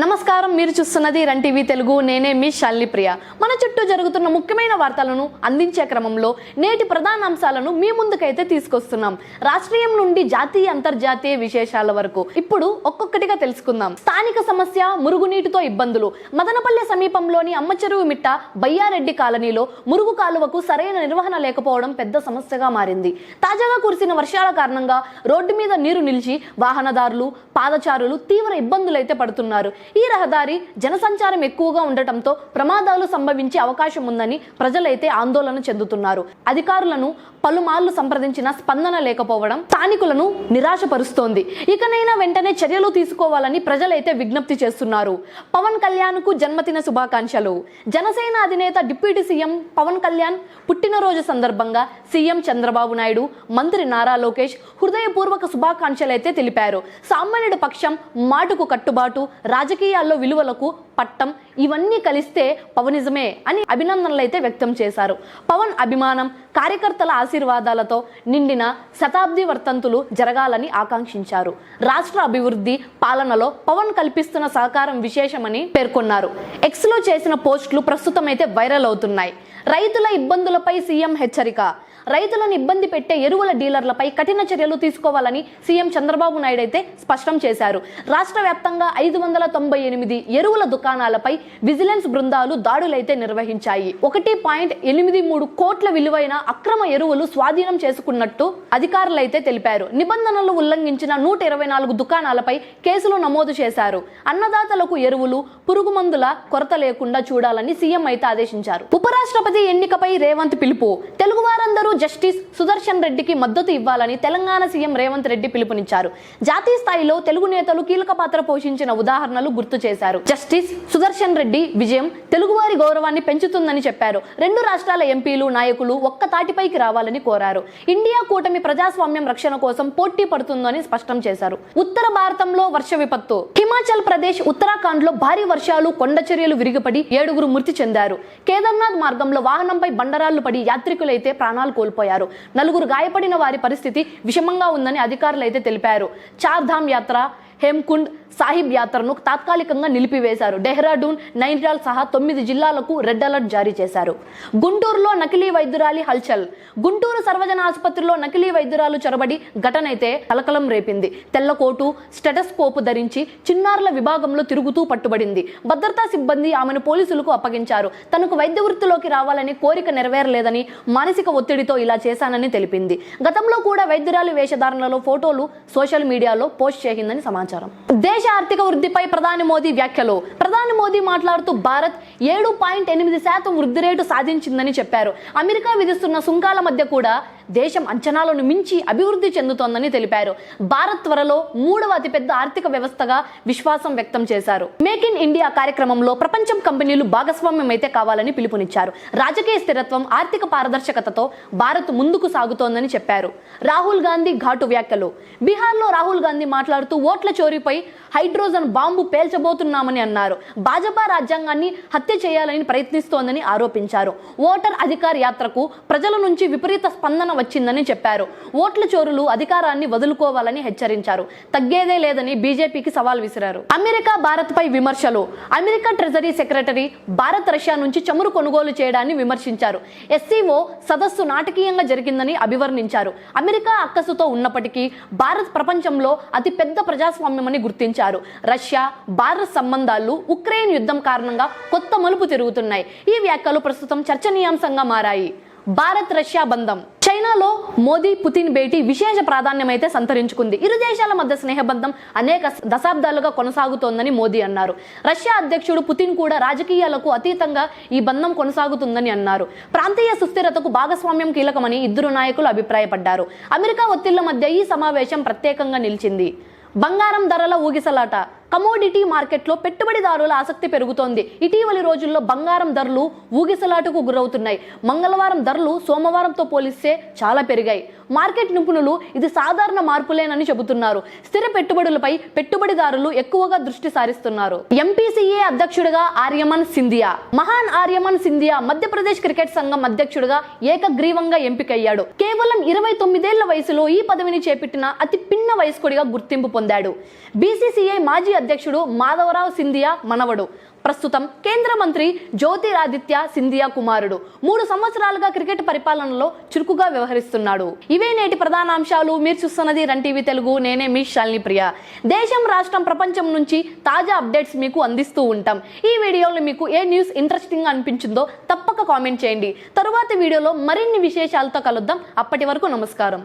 నమస్కారం మీరు చూస్తున్నది రన్ టీవీ తెలుగు. నేనే మీ శాలిని ప్రియ. మన చుట్టూ జరుగుతున్న ముఖ్యమైన వార్తలను అందించే క్రమంలో నేటి ప్రధాన అంశాలను మీ ముందుకైతే తీసుకొస్తున్నాం. రాష్ట్రీయం నుండి జాతీయ అంతర్జాతీయ విశేషాల వరకు ఇప్పుడు ఒక్కొక్కటిగా తెలుసుకుందాం. స్థానిక సమస్య మురుగునీటితో ఇబ్బందులు. మదనపల్లె సమీపంలోని అమ్మచెరువు మిట్ట బయ్యారెడ్డి కాలనీలో మురుగు కాలువకు సరైన నిర్వహణ లేకపోవడం పెద్ద సమస్యగా మారింది. తాజాగా కురిసిన వర్షాల కారణంగా రోడ్డు మీద నీరు నిలిచి వాహనదారులు పాదచారులు తీవ్ర ఇబ్బందులైతే పడుతున్నారు. ఈ రహదారి జనసంచారం ఎక్కువగా ఉండటంతో ప్రమాదాలు సంభవించే అవకాశం ఉందని ప్రజలైతే ఆందోళన చెందుతున్నారు. అధికారులను పలుమార్లు సంప్రదించిన స్పందన లేకపోవడం స్థానికులను నిరాశపరుస్తోంది. ఇకనైనా వెంటనే చర్యలు తీసుకోవాలని ప్రజలైతే విజ్ఞప్తి చేస్తున్నారు. పవన్ కళ్యాణ్కు జన్మదిన శుభాకాంక్షలు. జనసేన అధినేత డిప్యూటీ సీఎం పవన్ కళ్యాణ్ పుట్టినరోజు సందర్భంగా సీఎం చంద్రబాబు నాయుడు మంత్రి నారా లోకేష్ హృదయపూర్వక శుభాకాంక్షలు అయితే తెలిపారు. సామాన్యుడి పక్షం మాటుకు కట్టుబాటు రాజకీయాల్లో విలువలకు పట్టం ఇవన్నీ కలిస్తే పవనిజమే అని అభినందనలు అయితే వ్యక్తం చేశారు. పవన్ అభిమానం కార్యకర్తల ఆశీర్వాదాలతో నిండిన శతాబ్ది వర్తంతులు జరగాలని ఆకాంక్షించారు. రాష్ట్ర అభివృద్ధి పాలనలో పవన్ కల్పిస్తున్న సహకారం విశేషమని పేర్కొన్నారు. ఎక్స్లో చేసిన పోస్టులు ప్రస్తుతం అయితే వైరల్ అవుతున్నాయి. రైతుల ఇబ్బందులపై సీఎం హెచ్చరిక. రైతులను ఇబ్బంది పెట్టే ఎరువుల డీలర్లపై కఠిన చర్యలు తీసుకోవాలని సీఎం చంద్రబాబు నాయుడు అయితే స్పష్టం చేశారు. రాష్ట్ర వ్యాప్తంగా ఐదు వందల తొంభై ఎనిమిది ఎరువుల దుకాణాలపై విజిలెన్స్ బృందాలు దాడులైతే నిర్వహించాయి. ఒకటి పాయింట్ ఎనిమిది మూడు కోట్ల విలువైన అక్రమ ఎరువులు స్వాధీనం చేసుకున్నట్టు అధికారులైతే తెలిపారు. నిబంధనలు ఉల్లంఘించిన నూట ఇరవై నాలుగు దుకాణాలపై కేసులు నమోదు చేశారు. అన్నదాతలకు ఎరువులు పురుగు మందుల కొరత లేకుండా చూడాలని సీఎం అయితే ఆదేశించారు. ఉపరాష్ట్రపతి ఎన్నికపై రేవంత్ పిలుపు. తెలుగు వారందరూ జస్టిస్ సుదర్శన్ రెడ్డికి మద్దతు ఇవ్వాలని తెలంగాణ సీఎం రేవంత్ రెడ్డి పిలుపునిచ్చారు. జాతీయ స్థాయిలో తెలుగు నేతలు కీలక పాత్ర పోషించిన ఉదాహరణలు గుర్తు చేశారు. జస్టిస్ సుదర్శన్ రెడ్డి విజయం తెలుగువారి గౌరవాన్ని పెంచుతుందని చెప్పారు. రెండు రాష్ట్రాల ఎంపీలు నాయకులు ఒక్క తాటిపైకి రావాలని కోరారు. ఇండియా కూటమి ప్రజాస్వామ్యం రక్షణ కోసం పోటీ పడుతుందని స్పష్టం చేశారు. ఉత్తర భారతంలో వర్ష విపత్తు. హిమాచల్ ప్రదేశ్ ఉత్తరాఖండ్లో భారీ వర్షాలు కొండ చర్యలు విరిగిపడి ఏడుగురు మృతి చెందారు. కేదార్నాథ్ మార్గంలో వాహనంపై బండరాళ్ళు పడి యాత్రికులైతే ప్రాణాలు కోల్పోయారు. నలుగురు గాయపడిన వారి పరిస్థితి విషమంగా ఉందని అధికారులు అయితే తెలిపారు. చార్ధామ్ యాత్ర హేమ్కుండ్ సాహిబ్ యాత్రను తాత్కాలికంగా నిలిపివేశారు. డెహ్రాడూన్ నైన్రాల్ సహా తొమ్మిది జిల్లాలకు రెడ్ అలర్ట్ జారీ చేశారు. గుంటూరులో నకిలీ వైద్యురాలి హల్చల్. గుంటూరు సర్వజన ఆసుపత్రిలో నకిలీ వైద్యురాలు చొరబడి ఘటన అయితే కలకలం రేపింది. తెల్లకోటు స్టెటస్కోపు ధరించి చిన్నారుల విభాగంలో తిరుగుతూ పట్టుబడింది. భద్రతా సిబ్బంది ఆమెను పోలీసులకు అప్పగించారు. తనకు వైద్య వృత్తిలోకి రావాలని కోరిక నెరవేరలేదని మానసిక ఒత్తిడితో ఇలా చేశానని తెలిపింది. గతంలో కూడా వైద్యురాలి వేషధారణలో ఫోటోలు సోషల్ మీడియాలో పోస్ట్ చేసిందని సమాచారం. దేశ ఆర్థిక వృద్ధిపై ప్రధాని మోదీ వ్యాఖ్యలు. ప్రధాని మోదీ మాట్లాడుతూ భారత్ ఏడు పాయింట్ ఎనిమిది శాతం వృద్ధి రేటు సాధించిందని చెప్పారు. అమెరికా విధిస్తున్న సుంకాల మధ్య కూడా దేశం అంచనాలను మించి అభివృద్ధి చెందుతోందని తెలిపారు. భారత్ త్వరలో మూడవ అతిపెద్ద ఆర్థిక వ్యవస్థగా విశ్వాసం వ్యక్తం చేశారు. మేక్ ఇన్ ఇండియా కార్యక్రమంలో ప్రపంచం కంపెనీలు భాగస్వామ్యం అయితే కావాలని పిలుపునిచ్చారు. రాజకీయ స్థిరత్వం ఆర్థిక పారదర్శకతతో భారత్ ముందుకు సాగుతోందని చెప్పారు. రాహుల్ గాంధీ ఘాటు వ్యాఖ్యలు. బీహార్లో రాహుల్ గాంధీ మాట్లాడుతూ ఓట్ల చోరీపై హైడ్రోజన్ బాంబు పేల్చబోతున్నామని అన్నారు. భాజపా రాజ్యాంగాన్ని హత్య చేయాలని ప్రయత్నిస్తోందని ఆరోపించారు. ఓటర్ అధికార యాత్రకు ప్రజల నుంచి విపరీత స్పందన వచ్చిందని చెప్పారు. ఓట్ల చోరులు అధికారాన్ని వదులుకోవాలని హెచ్చరించారు. తగ్గేదే లేదని బీజేపీకి సవాల్ విసిరారు. అమెరికా భారత్ పై విమర్శలు. America treasury secretary Bharat Russia నుంచి చమురు కొనుగోలు చేయడాన్ని విమర్శించారు. ఎస్సీఓ సదస్సు నాటకీయంగా జరిగిందని అభివర్ణించారు. అమెరికా అక్కసుతో ఉన్నప్పటికీ భారత్ ప్రపంచంలో అతిపెద్ద ప్రజాస్వామ్యమని గుర్తించారు. రష్యా భారత్ సంబంధాలు ఉక్రెయిన్ యుద్ధం కారణంగా కొత్త మలుపు తిరుగుతున్నాయి. ఈ వ్యాఖ్యలు ప్రస్తుతం చర్చనీయాంశంగా మారాయి. భారత్ రష్యా బంధం. చైనాలో మోదీ పుతిన్ భేటీ విశేష ప్రాధాన్యమైతే సంతరించుకుంది. ఇరు దేశాల మధ్య స్నేహబంధం అనేక దశాబ్దాలుగా కొనసాగుతోందని మోదీ అన్నారు. రష్యా అధ్యక్షుడు పుతిన్ కూడా రాజకీయాలకు అతీతంగా ఈ బంధం కొనసాగుతుందని అన్నారు. ప్రాంతీయ సుస్థిరతకు భాగస్వామ్యం కీలకమని ఇద్దరు నాయకులు అభిప్రాయపడ్డారు. అమెరికా ఒత్తిళ్ళ మధ్య ఈ సమావేశం ప్రత్యేకంగా నిలిచింది. బంగారం ధరల ఊగిసలాట కమోడిటీ మార్కెట్లో పెట్టుబడిదారుల ఆసక్తి పెరుగుతోంది. ఇటీవలి రోజుల్లో బంగారం ధరలు ఊగిసలాటకు గురవుతున్నాయి. మంగళవారం ధరలు సోమవారంతో పోలిస్తే చాలా పెరిగాయి. మార్కెట్ నిపుణులు ఇది సాధారణ మార్పులేనని చెబుతున్నారు. స్థిర పెట్టుబడులపై పెట్టుబడిదారులు ఎక్కువగా దృష్టి సారిస్తున్నారు. ఎంపీసీఏ అధ్యక్షుడిగా ఆర్యమన్ సింధియా. మహాన్ ఆర్యమన్ సింధియా మధ్యప్రదేశ్ క్రికెట్ సంఘం అధ్యక్షుడిగా ఏకగ్రీవంగా ఎంపికయ్యాడు. కేవలం ఇరవై తొమ్మిదేళ్ళ వయసులో ఈ పదవిని చేపట్టిన అతి పిన్ అభిజ్ఞ వయస్కుడిగా గుర్తింపు పొందాడు. బీసీసీఐ మాజీ అధ్యక్షుడు మాధవరావు సింధియా మనవడు. ప్రస్తుతం కేంద్ర మంత్రి జ్యోతిరాదిత్య సింధియా కుమారుడు. మూడు సంవత్సరాలుగా క్రికెట్ పరిపాలనలో చురుకుగా వ్యవహరిస్తున్నాడు. ఇవే నేటి ప్రధాన అంశాలు మీరు చూస్తున్నది రన్ టీవీ తెలుగు. నేనే మీ శాలిని ప్రియ. దేశం రాష్ట్రం ప్రపంచం నుంచి తాజా అప్డేట్స్ మీకు అందిస్తూ ఉంటాం. ఈ వీడియోలో మీకు ఏ న్యూస్ ఇంట్రెస్టింగ్ అనిపించిందో తప్పక కామెంట్ చేయండి. తరువాతి వీడియోలో మరిన్ని విశేషాలతో కలుద్దాం. అప్పటి వరకు నమస్కారం.